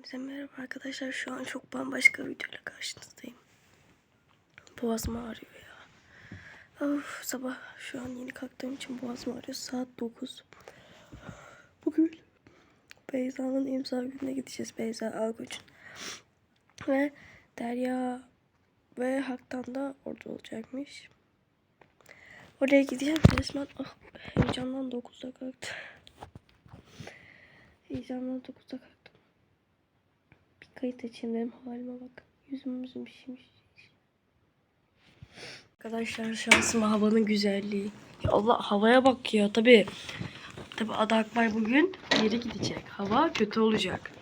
Hepinize merhaba arkadaşlar. Şu an çok bambaşka bir videoyla karşınızdayım. Boğazım ağrıyor ya. Of, sabah şu an yeni kalktığım için boğazım ağrıyor. Saat 9. Bugün Beyza'nın imza gününe gideceğiz. Beyza Algoç'un. Ve Derya ve Hak'tan da orada olacakmış. Oraya gideceğim. Resmen ah, heyecandan 9'da kalktım. Heyecandan 9'da kalktım. Bir kayıt açayım dedim halime bak. Yüzüm yüzüm şişmiş. Arkadaşlar şansıma havanın güzelliği. Ya Allah havaya bak ya tabi. Tabi Ada Akbay bugün yere gidecek. Hava kötü olacak.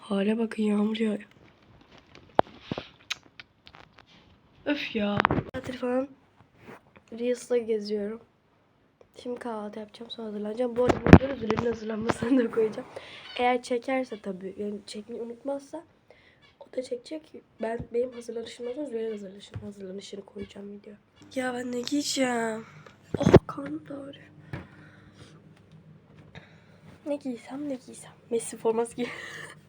Hale bakın yağmur yağıyor. Öf ya. Tatil falan. Reels'la geziyorum. Şimdi kahvaltı yapacağım sonra hazırlanacağım. Bu arada bunları Zülen'in hazırlanmasını da koyacağım. Eğer çekerse tabii yani çekmeyi unutmazsa o da çekecek. Ben benim hazırlanışımdan sonra Zülen'in hazırlanışını, hazırlanışını koyacağım video. Ya ben ne giyeceğim? Oh karnım da ağrıyor. Ne giysem ne giysem. Messi forması giy.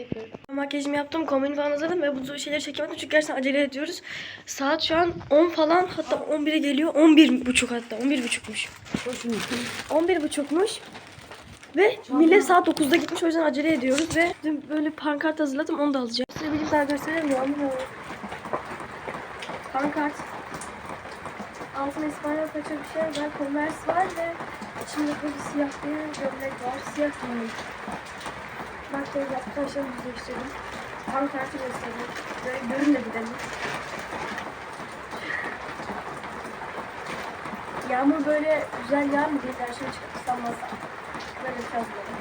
Ha çekiyorum. Makyajımı yaptım, kombini falan hazırladım ve bu şeyleri çekemedim çünkü gerçekten acele ediyoruz. Saat şu an 10 falan hatta 11'e geliyor. 11 buçuk hatta 11 buçukmuş. 11 buçukmuş. Ve millet saat 9'da gitmiş o yüzden acele ediyoruz ve dün böyle pankart hazırladım onu da alacağım. Size bir daha gösteremiyorum ama pankart. Altında İspanyol paça bir şey var, Converse var ve içinde böyle siyah bir gömlek var. Siyah gömlek. Makyaj yaptım, saçlarımı düzleştirdim. Pankartı gösterdim. Böyle görün de gidelim. Yağmur böyle güzel mı diye karşıma çıkıp ıslanmazsa. Böyle bir şey hazırladım.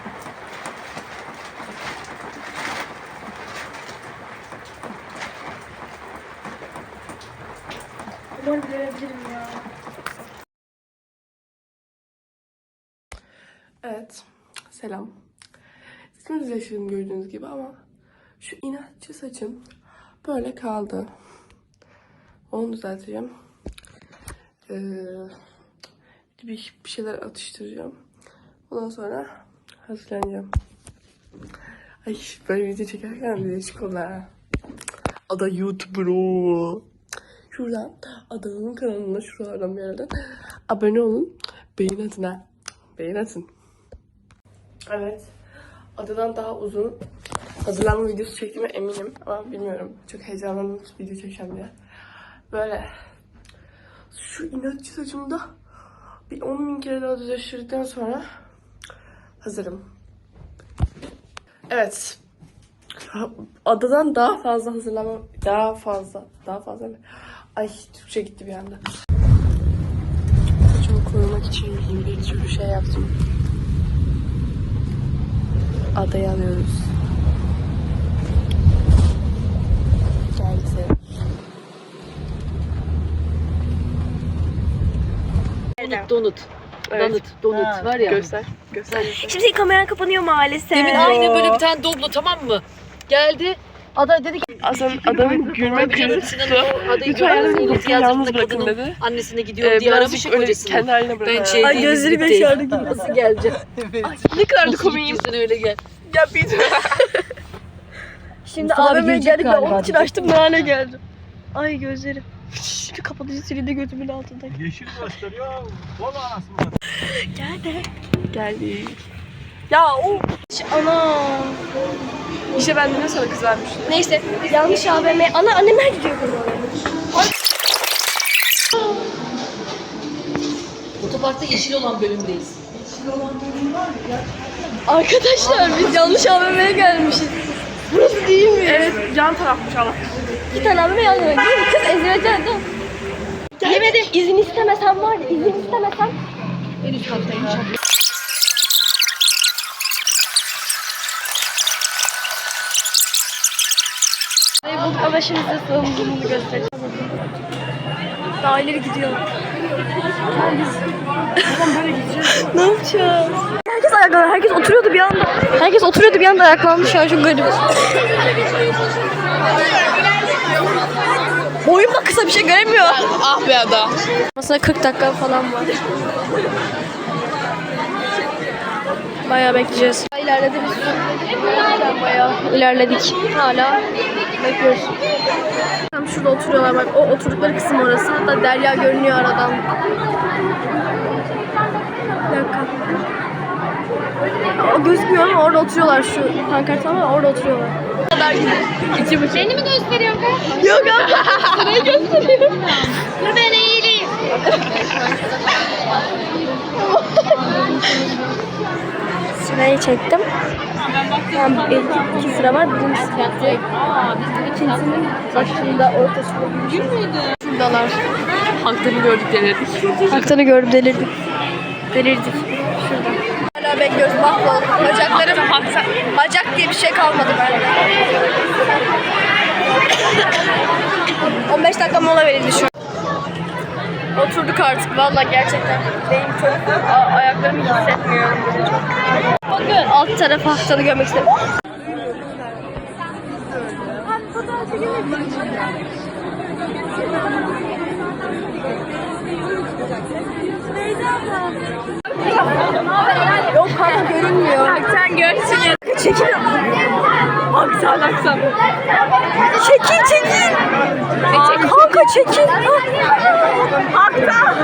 Umarım görebilirim ya. Evet, selam. Saçımı düzleştirdim gördüğünüz gibi ama şu inatçı saçım böyle kaldı. Onu düzelteceğim. Ee, bir, bir şeyler atıştıracağım. Ondan sonra hazırlanacağım. Ay böyle video çekerken değişik oldu ha. Ada YouTuber. Şuradan Ada'nın kanalına şuralardan bir yerden abone olun. Beğen atın ha. Beğen atın. Evet. Adadan daha uzun hazırlanma videosu çektiğime eminim ama bilmiyorum. Çok heyecanlandım video çekeceğim diye. Böyle şu inatçı saçımda bir 10 bin kere daha düzleştirdikten sonra hazırım. Evet. Adadan daha fazla hazırlanma, daha fazla, daha fazla? Ay Türkçe gitti bir anda. Saçımı korumak için bir sürü şey yaptım. Adayı alıyoruz. Geldi. Donut, donut. Evet. Donut, donut var ya. Göster. Göster. göster. Şimdi kameran kapanıyor maalesef. Demin aynı böyle bir tane doblo tamam mı? Geldi. Ada dedi ki Aslında adamın gülme krizi tuttu. Adayı Lütfen yalnız görmezsin. bırakın, Yalnız yalnız bırakın kadının dedi. Annesine gidiyor Ee, diye birazcık aramış ya öyle kocasını. kendi haline bırakın. Ben şey Ay, değiliz gözleri birlikteyiz. beşerdi gibi. Nasıl geleceğim? Ne kadar da Nasıl komiyim. gittin öyle gel. Ya bir Şimdi Mustafa abi AVM'ye gelecek geldik ben galiba onun için diyecek. açtım ne hale geldim. Ay gözlerim. Şu kapatıcı silinde gözümün altında. Yeşil gösteriyor. Bol anasını. Gel de. Geldik. Ya o. Ana. İşte ben de ne sana kız vermiş. Neyse yanlış AVM. Ana annem nerede gidiyor bunu? Otoparkta yeşil olan bölümdeyiz. Arkadaşlar biz yanlış AVM'ye gelmişiz. Burası değil mi? Evet yan tarafmış ama. İki tane AVM yan yana değil mi? Kız ezileceğiz değil mi? Yemedim. İzin istemesem var ya izin istemesem. En üst kattayım. Bulduk ama şimdi size sığınımını göstereceğim. Daha ileri gidiyor. ne yapacağız? Herkes ayaklandı. Herkes oturuyordu bir anda. Herkes oturuyordu bir anda ayaklandı. Şu an çok garip. Boyum da kısa bir şey göremiyor. Ah be adam. Aslında 40 dakika falan var. Bayağı bekleyeceğiz. İlerledi biz. Gerçekten Bayağı ilerledik. Hala bekliyoruz. Tam şurada oturuyorlar bak. O oturdukları kısım orası. Hatta Derya görünüyor aradan. Bir dakika. O gözükmüyor ama orada oturuyorlar şu pankart ama orada oturuyorlar. Bu kadar İki buçuk. Beni mi gösteriyorsun kız? Yok abla. Sırayı gösteriyorum. Ben iyiyim. Sırayı çektim. Tam bir, iki sıra var. Birincisi bitti. İkincisinin başında ortasında. Şuradalar. Haklarını gördük denedik. Haktanı gördüm delirdik. Delirdik. Şurada. Hala bekliyoruz. Mahvolduk. Bacaklarım bacak diye bir şey kalmadı bende. 15 dakika mola verildi şu an. Oturduk artık. Vallahi gerçekten. Benim çok ayaklarımı hissetmiyorum. Bakın. Alt tarafı haftanı görmek istedim. Yok kanka görünmüyor. Sen görsün. Çekil. Aksan aksan. Çekil çekil. Kanka çekil. Hakta.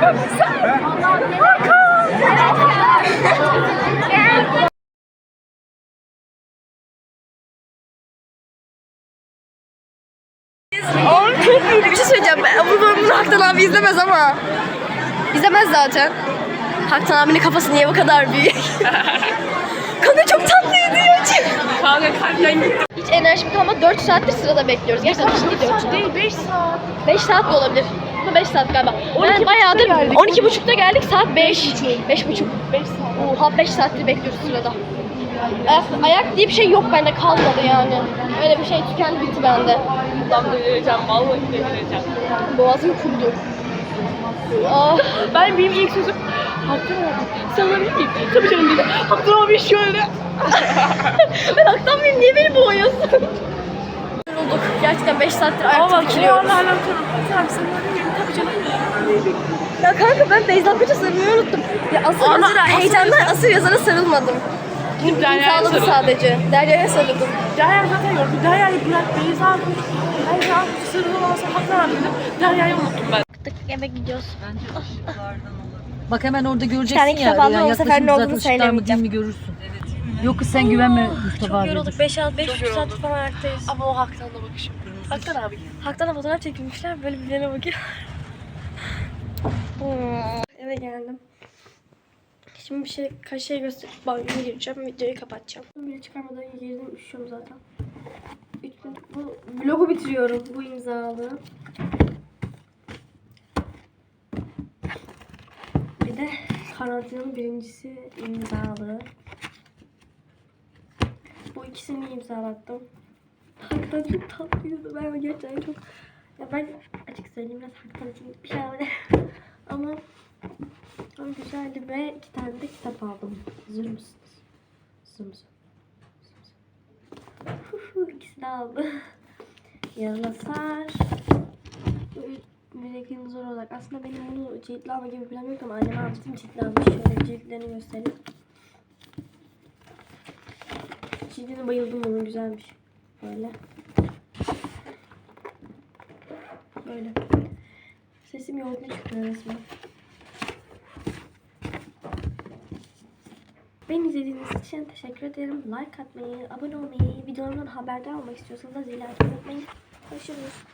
Çok güzel. Oğlum çok iyiydi. Bir şey söyleyeceğim. Ben, bu bölümünü Haktan abi izlemez ama. İzlemez zaten. Haktan abinin kafası niye bu kadar büyük? Kanka çok tatlıydı ya. Kanka kalpten gitti. Hiç enerjim kalmadı. 4 saattir sırada bekliyoruz. Gerçekten ciddi diyorum. Değil 5 saat. 5 saat de olabilir. Ama 5 saat galiba. Ben bayağıdır 12 buçukta geldik. Saat 5. 5 buçuk. 5 saat. Oha 5 saattir bekliyoruz sırada. Ayak, ayak diye bir şey yok bende kalmadı yani. Öyle bir şey tükendi bitti bende. Lan delireceğim. Vallahi delireceğim. Boğazım kurudu. Ah. Ben benim ilk sözüm Haktan abi sallanabilir miyim? Tabii canım dedi. Haktan abi şöyle. ben Aktan Bey'im niye beni boğuyorsun? Yorulduk. Gerçekten 5 saattir ayakta dikiliyoruz. Hala hala Tamam sallanabilir miyim? Ya kanka ben Beyza Koç'a sarılmayı unuttum. Ya asıl Ama yazara, asıl heyecandan asıl yazara sarılmadım. Derya'ya İmzaladı sarıldım. sadece. Derya'ya sarıldım. Derya zaten yoktu. Derya'yı bırak Beyza Koç. Beyza Koç sarılan dedim. Derya'yı unuttum ben. Eve gidiyoruz. Bak hemen orada göreceksin tane ya. kitap aldım, ya o sefer ne olduğunu söylemeyeceğim. mi görürsün. Yok kız sen güvenme Mustafa abi. Yorulduk. 5 saat, 5 saat falan ayaktayız. Ama o Haktan'la bakışım. Haktan abi. Hak'tan da fotoğraf çekilmişler. Böyle birbirlerine bakıyor. Eve geldim. Şimdi bir şey, kaç şey gösterip banyoya gireceğim. Videoyu kapatacağım. Bile çıkarmadan girdim. Üşüyorum zaten. Gün, bu vlogu bitiriyorum. Bu imzalı. Bir de karantinanın birincisi imzalı. Bu ikisini imzalattım. Hakikaten çok tatlıydı. Ben gerçekten çok... Ya ben açık söyleyeyim biraz hakikaten için bir şey almadım. Ama, ama güzeldi ve iki tane de kitap aldım. Hazır mısınız? Hazır mısın? Hazır mısın? Huhu, İkisini aldım. Yarılasar. Mürekkebin zor olarak. Aslında benim bunu ciltli alma gibi planım yok ama annem almıştım ciltli almış. Şöyle ciltlerini göstereyim. Cildine bayıldım onun güzelmiş. Böyle. Böyle. Sesim yorgun çıkıyor resmen. Beni izlediğiniz için teşekkür ederim. Like atmayı, abone olmayı, videolarımdan haberdar olmak istiyorsanız da zil açmayı unutmayın. Görüşürüz.